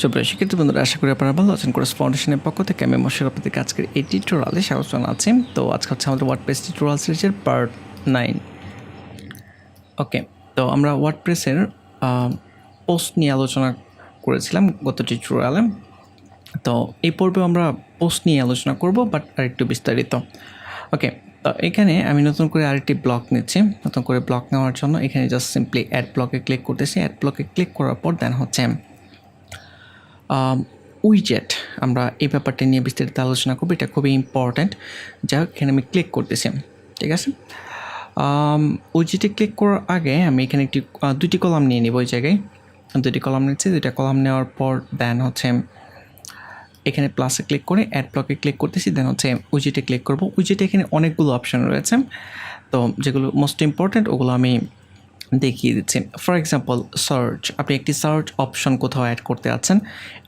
সুপ্রিয় শিক্ষিত বন্ধুরা, আশা করি আপনারা ভালো আছেন। কোর্স ফাউন্ডেশনের পক্ষ থেকে আমি মশের আপনাদেরকে আজকের এই টিউটোরিয়ালে স্বাগত জানাচ্ছি। তো আজকে হচ্ছে আমাদের ওয়ার্ডপ্রেস টিউটোরিয়াল সিরিজের পার্ট নাইন ওকে তো আমরা ওয়ার্ডপ্রেসের পোস্ট নিয়ে আলোচনা করেছিলাম গত টিউটোরিয়ালে তো এই পর্বে আমরা পোস্ট নিয়ে আলোচনা করব বাট আরেকটু বিস্তারিত। ওকে তো এখানে আমি নতুন করে আরেকটি ব্লক নিচ্ছি। নতুন করে ব্লক নেওয়ার জন্য এখানে জাস্ট সিম্পলি অ্যাড ব্লকে ক্লিক করতেছি। অ্যাড ব্লকে ক্লিক করার পর দেন হচ্ছে উইজেট আমরা এই ব্যাপারটা নিয়ে বিস্তারিত আলোচনা করব, এটা খুবই ইম্পর্ট্যান্ট যা এখানে আমি ক্লিক করতেছি, ঠিক আছে? উইজেটে ক্লিক করার আগে আমি এখানে একটি দুটি কলাম নিয়ে নিব ওই জায়গায়। দুটি কলাম নিচ্ছি, দুইটা কলাম নেওয়ার পর দেন হচ্ছে এখানে প্লাসে ক্লিক করে অ্যাড ব্লকে ক্লিক করতেছি দেন হচ্ছে উইজেটে ক্লিক করব। উইজেটে এখানে অনেকগুলো অপশন রয়েছে। তো যেগুলো মোস্ট ইম্পর্ট্যান্ট ওগুলো আমি দেখিয়ে দিচ্ছি। ফর এক্সাম্পল সার্চ আপনি একটি সার্চ অপশন কোথাও অ্যাড করতে আছেন,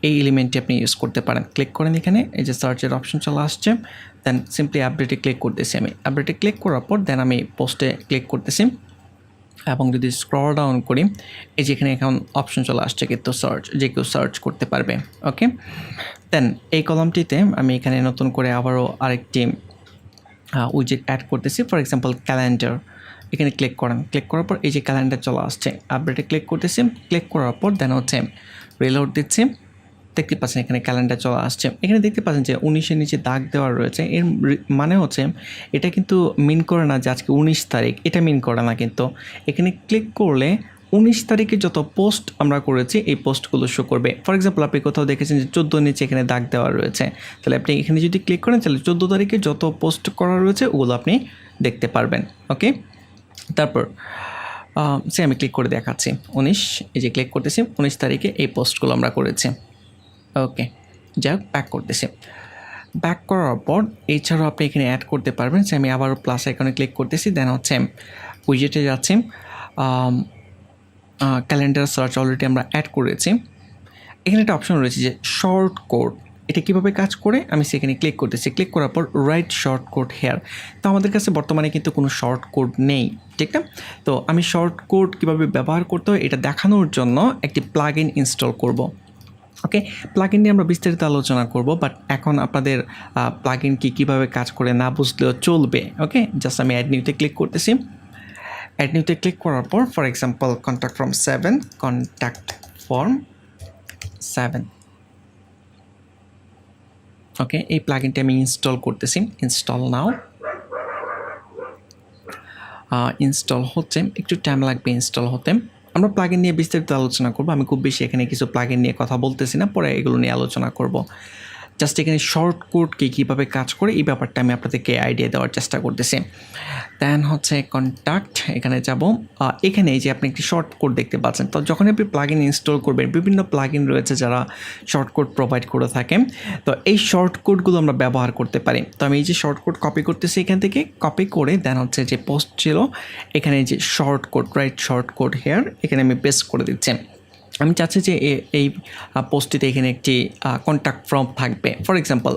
এই এলিমেন্টটি আপনি ইউজ করতে পারেন। ক্লিক করেন এখানে, এই যে সার্চের অপশন চলে আসছে দেন সিম্পলি আপডেটে ক্লিক করতেছি আমি। আপডেটে ক্লিক করার পর দেন আমি পোস্টে ক্লিক করতেছি। এবং যদি স্ক্রল ডাউন করি, এই যে এখানে এখন অপশন চলে আসছে কিন্তু সার্চ যে কেউ সার্চ করতে পারবে ওকে দেন এই কলমটিতে আমি এখানে নতুন করে আবারও আরেকটি উইজেট অ্যাড করতেছি। ফর এক্সাম্পল ক্যালেন্ডার এখানে ক্লিক করেন। ক্লিক করার পর এই যে ক্যালেন্ডার চলে আসছে। আপডেটে ক্লিক করতেছি ক্লিক করার পর দেন হচ্ছে রেল রিলোড দিচ্ছি। দেখতে পাচ্ছেন এখানে ক্যালেন্ডার চলে আসছে। এখানে দেখতে পাচ্ছেন যে উনিশের নিচে দাগ দেওয়া রয়েছে। এর মানে হচ্ছে এটা কিন্তু মিন করে না যে আজকে উনিশ তারিখ। এটা মিন করে না কিন্তু। এখানে ক্লিক করলে উনিশ তারিখে যত পোস্ট আমরা করেছি, এই পোস্টগুলো শো করবে। ফর এক্সাম্পল আপনি কোথাও দেখেছেন যে চোদ্দ নিচে এখানে দাগ দেওয়া রয়েছে। তাহলে আপনি এখানে যদি ক্লিক করেন, তাহলে চোদ্দ তারিখে যত পোস্ট করা রয়েছে, ওগুলো আপনি দেখতে পারবেন। ওকে তারপর সে আমি ক্লিক করে দেখাচ্ছি। উনিশ, এই যে ক্লিক করতেছি, উনিশ তারিখে এই পোস্টগুলো আমরা করেছি। ওকে যাই হোক ব্যাক করতেছি। ব্যাক করার পর, এছাড়াও আপনি এখানে অ্যাড করতে পারবেন। সে আমি আবারও প্লাস আইকনে ক্লিক করতেছি। দেন হচ্ছে উইজেটে যাচ্ছি। ক্যালেন্ডার সার্চ অলরেডি আমরা অ্যাড করেছি। এখানে একটা অপশন রয়েছে যে শর্ট কোড এটা কীভাবে কাজ করে? আমি সেখানে ক্লিক করতেছি। ক্লিক করার পর রাইট শর্ট কোড হেয়ার তো আমাদের কাছে বর্তমানে কিন্তু কোনো শর্ট কোড নেই, ঠিক না? তো আমি শর্ট কোড কীভাবে ব্যবহার করতে হয়, এটা দেখানোর জন্য একটি প্লাগ ইন ইনস্টল করব। ওকে প্লাগ নিয়ে আমরা বিস্তারিত আলোচনা করব বাট এখন আপনাদের প্লাগ ইন কি কীভাবে কাজ করে না বুঝলেও চলবে। ওকে জাস্ট আমি অ্যাড নিউতে ক্লিক করতেছি। অ্যাড নিউতে ক্লিক করার পর for example contact form seven contact form seven okay, এই প্লাগিনটি আমি ইনস্টল করতেছি। ইনস্টল নাও ইনস্টল হচ্ছে একটু টাইম লাগবে ইনস্টল হতে। আমরা প্লাগিন নিয়ে বিস্তারিত আলোচনা করব। আমি খুব বেশি এখানে কিছু প্লাগিন নিয়ে কথা বলতেছি না, পরে এগুলো নিয়ে আলোচনা করব। জাস্ট এখানে শর্ট কোডকে কীভাবে কাজ করে, এই ব্যাপারটা আমি আপনাদেরকে আইডিয়া দেওয়ার চেষ্টা করতেছি। দেন হচ্ছে কন্ট্যাক্ট এখানে যাব। এখানে যে আপনি একটি শর্ট কোড দেখতে পাচ্ছেন। তো যখন আপনি প্লাগইন ইনস্টল করবেন, বিভিন্ন প্লাগইন রয়েছে যারা শর্ট কোড প্রোভাইড করে থাকে। তো এই শর্ট কোডগুলো আমরা ব্যবহার করতে পারি। তো আমি এই যে শর্ট কোড কপি করতেছি এখান থেকে কপি করে দেন হচ্ছে যে পোস্ট ছিল, এখানে যে short code right short code here এখানে আমি পেস্ট করে দিচ্ছি। আমি চাচ্ছি যে এই পোস্টটিতে এখানে একটি কন্ট্যাক্ট ফর্ম থাকবে। ফর এক্সাম্পল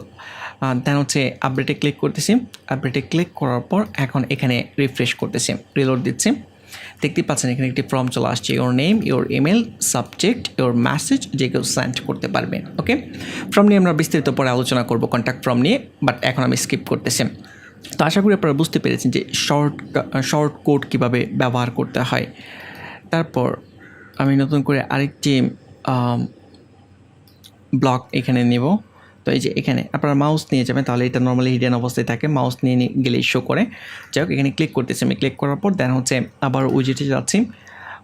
দেন হচ্ছে আপডেটে ক্লিক করতেছি। আপডেটে ক্লিক করার পর এখন এখানে রিফ্রেশ করতেছি রিলোড দিচ্ছি। দেখতে পাচ্ছেন এখানে একটি ফর্ম চলে আসছে। Your name your email subject your message যে কেউ সেন্ড করতে পারবে। ওকে ফর্ম নিয়ে আমরা বিস্তারিত পরে আলোচনা করব কন্ট্যাক্ট ফর্ম নিয়ে বাট এখন আমি স্কিপ করতেছি। তো আশা করি আপনারা বুঝতে পেরেছেন যে শর্ট শর্ট কোড কীভাবে ব্যবহার করতে হয়। তারপর আমি নতুন করে আরেকটি ব্লক এখানে নেব। তো এই যে এখানে আপনারা মাউস নিয়ে যাবেন, তাহলে এটা নর্মালি হিডেন অবস্থায় থাকে। মাউস নিয়ে গেলেই শো করে। যাই হোক, এখানে ক্লিক করতেছি আমি। ক্লিক করার পর দেন হচ্ছে আবার উইজেটে যাচ্ছি।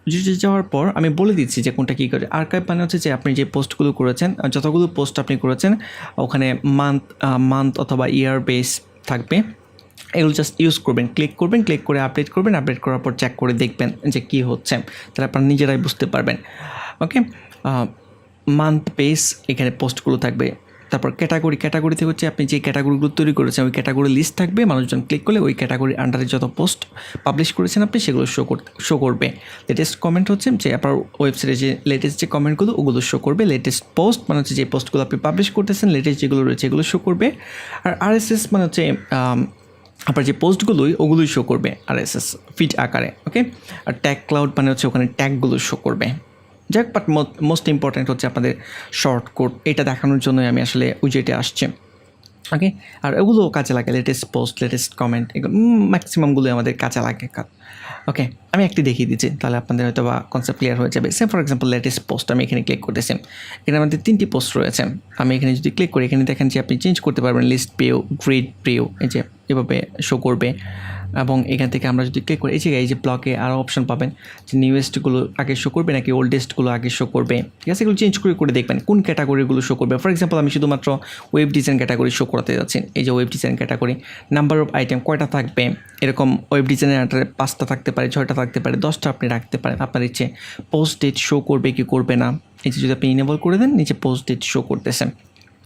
উইজেটে যাওয়ার পর আমি বলে দিচ্ছি যে কোনটা কী করে। আর্কাইভ মানে হচ্ছে যে আপনি যে পোস্টগুলো করেছেন যতগুলো পোস্ট আপনি করেছেন, ওখানে মান্থ মান্থ অথবা ইয়ার বেস থাকবে। এগুলো জাস্ট ইউজ করবেন ক্লিক করবেন ক্লিক করে আপডেট করবেন আপডেট করার পর চেক করে দেখবেন যে কী হচ্ছে। তাহলে আপনারা নিজেরাই বুঝতে পারবেন। ওকে মান্থ বেস এখানে পোস্টগুলো থাকবে। তারপর ক্যাটাগরি ক্যাটাগরিতে হচ্ছে আপনি যে ক্যাটাগরিগুলো তৈরি করেছেন, ওই ক্যাটাগরি লিস্ট থাকবে। মানুষজন ক্লিক করলে ওই ক্যাটাগরি আন্ডারে যত পোস্ট পাবলিশ করেছেন আপনি, সেগুলো শো করতে শো করবে। লেটেস্ট কমেন্ট হচ্ছে যে আপনার ওয়েবসাইটে যে লেটেস্ট যে কমেন্টগুলো ওগুলো শো করবে। লেটেস্ট পোস্ট মানে হচ্ছে যে পোস্টগুলো আপনি পাবলিশ করতেছেন লেটেস্ট যেগুলো রয়েছে এগুলো শো করবে। আর আরএসএস মানে হচ্ছে আপনার যে পোস্টগুলোই, ওগুলোই শো করবে আর এস এস ফিট আকারে ওকে আর ট্যাগ ক্লাউড মানে হচ্ছে ওখানে ট্যাগগুলো শো করবে। যাক বাট মোস্ট ইম্পর্ট্যান্ট হচ্ছে আপনাদের শর্ট কোড এটা দেখানোর জন্যই আমি আসলে উইজেটে আসছি ওকে আর ওগুলো কাজে লাগে লেটেস্ট পোস্ট লেটেস্ট কমেন্ট এগুলো ম্যাক্সিমামগুলোই আমাদের কাজে লাগে ওকে আমি একটি দেখিয়ে দিচ্ছি, তাহলে আপনাদের হয়তো বা কনসেপ্ট ক্লিয়ার হয়ে যাবে। Same for example latest post আমি এখানে ক্লিক করতেছি। এখানে আমাদের তিনটি পোস্ট রয়েছে। আমি এখানে যদি ক্লিক করি, এখানে দেখেন যে আপনি চেঞ্জ করতে পারবেন লিস্ট পেও গ্রিড পেও এই যে এভাবে শো করবে। এবং এখান থেকে আমরা যদি ক্লিক করি, এই যে এই যে ব্লকে আরও অপশন পাবেন যে নিউয়েস্টগুলো আগে শো করবে নাকি ওল্ডেস্টগুলো আগে শো করবে। ঠিক আছে? এগুলো চেঞ্জ করে করে দেখবেন কোন ক্যাটাগরিগুলো শো করবে। ফর এক্সাম্পল আমি শুধুমাত্র ওয়েব ডিজাইন ক্যাটাগরি শো করাতে যাচ্ছি। এই যে web design category number of item কয়টা থাকবে? এরকম ওয়েব ডিজাইনের আন্ডারে পাঁচটা থাকতে পারে, ছয়টা থাকতে পারে, দশটা আপনি রাখতে পারেন। আপনার ইচ্ছে পোস্ট ডেট শো করবে কি করবে না, এই যে যদি আপনি ইনেবল করে দেন, নিচে পোস্ট ডেট শো করতেছেন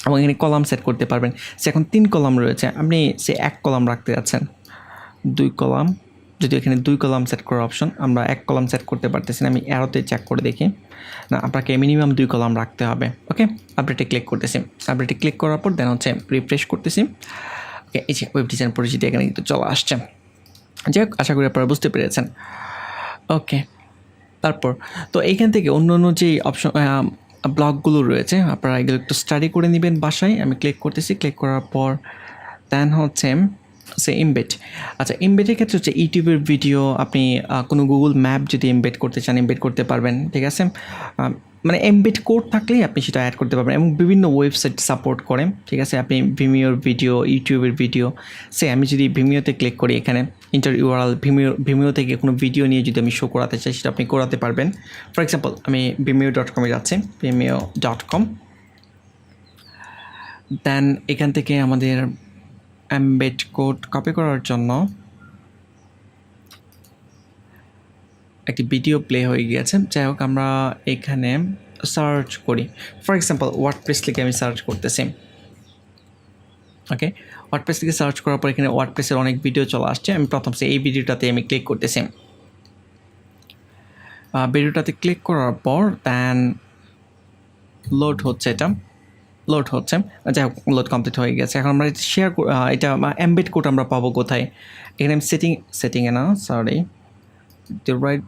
এবং এখানে কলাম সেট করতে পারবেন। সে এখন তিন কলাম রয়েছে। আপনি সে এক কলাম রাখতে যাচ্ছেন। দুই কলাম। যদি এখানে দুই কলাম সেট করার অপশন আমরা এক কলাম সেট করতে পারতেছি না, আমি অ্যারোতে চেক করে দেখি। না, আপনাকে মিনিমাম দুই কলাম রাখতে হবে ওকে আপডেটে ক্লিক করতেছি। আপডেটে ক্লিক করার পর দেন হচ্ছে রিফ্রেশ করতেছি। ওকে এই যে ওয়েব ডিজাইন পরিচিতি এখানে কিন্তু চলে আসছে। যাই হোক, আশা করি আপনারা বুঝতে পেরেছেন। ওকে তারপর, তো এইখান থেকে অন্য অন্য যে অপশন ব্লগগুলো রয়েছে, আপনারা এগুলো একটু স্টাডি করে নেবেন বাসায়। আমি ক্লিক করতেছি ক্লিক করার পর দেন হচ্ছে সে এমবেড আচ্ছা এমবেডের ক্ষেত্রে হচ্ছে ইউটিউবের ভিডিও আপনি কোনো গুগল ম্যাপ যদি এমবেড করতে চান এমবেড করতে পারবেন, ঠিক আছে? মানে এমবেড কোড থাকলেই আপনি সেটা অ্যাড করতে পারবেন এবং বিভিন্ন ওয়েবসাইট সাপোর্ট করে, ঠিক আছে? আপনি ভিমিওর ভিডিও ইউটিউবের ভিডিও সে আমি যদি ভিমিওতে ক্লিক করি এখানে ইন্টার ইউআরএল ভিমিও ভিমিও থেকে কোনো ভিডিও নিয়ে যদি আমি শো করাতে চাই, সেটা আপনি করাতে পারবেন। ফর এক্সাম্পল আমি ভিমিও ডট কমে যাচ্ছি ভিমিও ডট কম দেন এখান থেকে আমাদের এমবেড কোড কপি করার জন্য একটি ভিডিও প্লে হয়ে গিয়েছে। যাই হোক, আমরা এখানে সার্চ করি। ফর এক্সাম্পল ওয়ার্ডপ্রেস লিখে আমি সার্চ করতেছি। ওকে ওয়ার্ডপ্রেস লিখে সার্চ করার পর এখানে ওয়ার্ডপ্রেসের অনেক ভিডিও চলে আসছে। আমি প্রথম সে এই ভিডিওটাতে আমি ক্লিক করতেছি। ভিডিওটাতে ক্লিক করার পর দেন লোড হচ্ছে এটা। লোড হচ্ছে। যাই হোক লোড কমপ্লিট হয়ে গেছে। এখন আমরা শেয়ার এটা এমবেড কোড আমরা পাবো কোথায়? এখানে আমি সেটিং সেটিংয়ে না সরি রাইট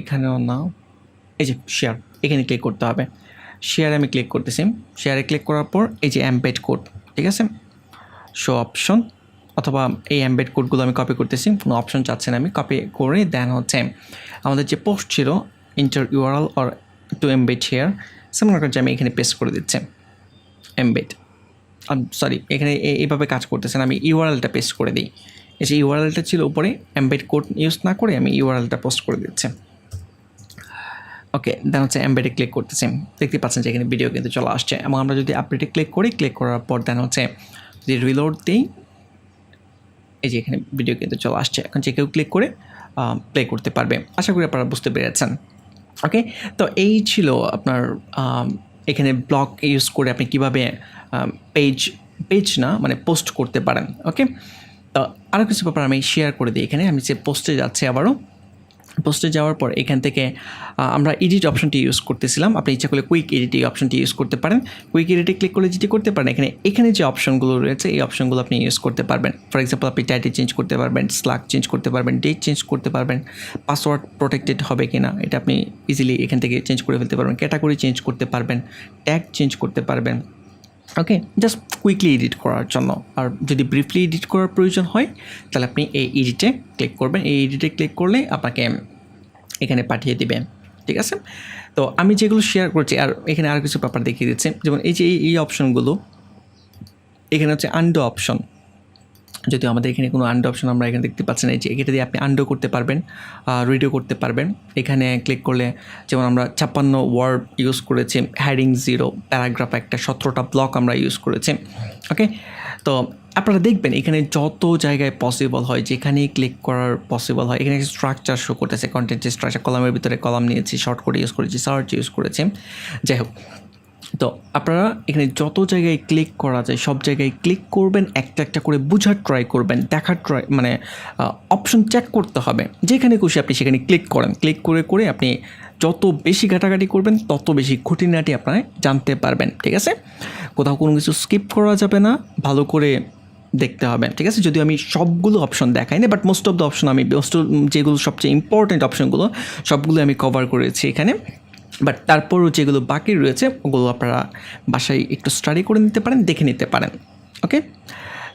এখানেও না। এই যে শেয়ার এখানে ক্লিক করতে হবে। শেয়ারে আমি ক্লিক করতেছি। শেয়ারে ক্লিক করার পর এই যে এমবেড কোড ঠিক আছে? শো অপশন অথবা এই এমবেড কোডগুলো আমি কপি করতেছি। কোনো অপশন চাচ্ছি না আমি কপি করে দেন হচ্ছে। আমাদের যে পোস্ট ছিল enter URL or to embed share সেমন যে আমি এখানে পেস্ট করে দিচ্ছি। এমবেড সরি এখানে এ- এইভাবে কাজ করতেছেন, আমি ইউআরএলটা পেস্ট করে দিই। এই যে ইউআরএলটা ছিল উপরে এমবেড কোড ইউজ না করে আমি ইউআরএলটা পোস্ট করে দিচ্ছি। ওকে দেন হচ্ছে এমবেডে ক্লিক করতেছি। দেখতে পাচ্ছেন যে এখানে ভিডিও কিন্তু চলে আসছে। এবং আমরা যদি আপডেটে ক্লিক করি ক্লিক করার পর দেন হচ্ছে যদি রিলোড দিই, এই যে এখানে ভিডিও কিন্তু চলে আসছে। এখন যে কেউ ক্লিক করে প্লে করতে পারবে। আশা করি আপনারা বুঝতে পেরেছেন। ওকে তো এই ছিল আপনার এখানে ব্লগ ইউজ করে আপনি কীভাবে পেজ পেজ না মানে পোস্ট করতে পারেন ওকে তো আরও কিছু ব্যাপার আমি শেয়ার করে দিই এখানে, আমি যে পোস্টে যাচ্ছি আবারও। পোস্টে যাওয়ার পর এখান থেকে আমরা এডিট অপশনটি ইউজ করতেছিলাম। আপনি ইচ্ছা করলে কুইক এডিট এই অপশনটি ইউজ করতে পারেন। কুইক এডিটে ক্লিক করলে যেটি করতে পারেন, এখানে এখানে যে অপশনগুলো রয়েছে, এই অপশনগুলো আপনি ইউজ করতে পারবেন। ফর এক্সাম্পল আপনি টাইটেল চেঞ্জ করতে পারবেন স্লাক চেঞ্জ করতে পারবেন ডেট চেঞ্জ করতে পারবেন পাসওয়ার্ড প্রোটেক্টেড হবে কি না এটা আপনি ইজিলি এখান থেকে চেঞ্জ করে ফেলতে পারবেন ক্যাটাগরি চেঞ্জ করতে পারবেন ট্যাগ চেঞ্জ করতে পারবেন। ওকে জাস্ট কুইকলি এডিট করার জন্য। আর যদি ব্রিফলি এডিট করার প্রয়োজন হয়, তাহলে আপনি এই এডিটে ক্লিক করবেন। এই এডিটে ক্লিক করলে আপনাকে এখানে পাঠিয়ে দেবে, ঠিক আছে? তো আমি যেগুলো শেয়ার করছি, আর এখানে আর কিছু ব্যাপার দেখিয়ে দিচ্ছি। যেমন এই যে এই- অপশনগুলো এখানে হচ্ছে আন্ডো অপশন যদি আমাদের এখানে কোনো আন্ডো অপশন আমরা এখানে দেখতে পাচ্ছি না। যে এটা দিয়ে আপনি আন্ডো করতে পারবেন রিডিও করতে পারবেন। এখানে ক্লিক করলে যেমন আমরা ছাপ্পান্ন ওয়ার্ড ইউজ করেছি হ্যাডিং জিরো প্যারাগ্রাফ একটা, সতেরোটা ব্লক আমরা ইউজ করেছি। ওকে তো আপনারা দেখবেন এখানে যত জায়গায় পসিবল হয় যেখানেই ক্লিক করার পসিবল হয়, এখানে স্ট্রাকচার শো করতেছে কন্টেন্টের স্ট্রাকচার কলামের ভিতরে কলাম নিয়েছি শর্ট করে ইউজ করেছি সার্চ ইউজ করেছি। যাই হোক তো আপনারা এখানে যত জায়গায় ক্লিক করা যায়, সব জায়গায় ক্লিক করবেন, একটা একটা করে বোঝার ট্রাই করবেন, দেখার ট্রাই মানে অপশন চেক করতে হবে। যেখানে খুশি আপনি সেখানে ক্লিক করেন। ক্লিক করে করে আপনি যত বেশি ঘাটাঘাটি করবেন, তত বেশি খুঁটিনাটি আপনারা জানতে পারবেন, ঠিক আছে? কোথাও কোনো কিছু স্কিপ করা যাবে না, ভালো করে দেখতে হবে, ঠিক আছে? যদিও আমি সবগুলো অপশন দেখাই না but most of the option আমি মোস্ট যেগুলো সবচেয়ে ইম্পর্ট্যান্ট অপশনগুলো সবগুলো আমি কভার করেছি এখানে। বাট তারপরও যেগুলো বাকি রয়েছে, ওগুলো আপনারা বাসায় একটু স্টাডি করে নিতে পারেন, দেখে নিতে পারেন ওকে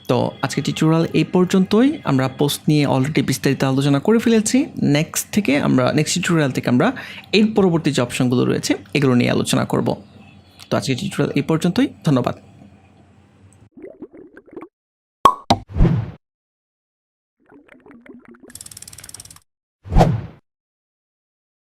তো আজকে টিউটোরিয়াল এই পর্যন্তই। আমরা পোস্ট নিয়ে অলরেডি বিস্তারিত আলোচনা করে ফেলেছি। নেক্সট থেকে আমরা নেক্সট টিউটোরিয়াল থেকে আমরা এর পরবর্তী যে অপশনগুলো রয়েছে, এগুলো নিয়ে আলোচনা করব। তো আজকে টিউটোরিয়াল এই পর্যন্তই। ধন্যবাদ।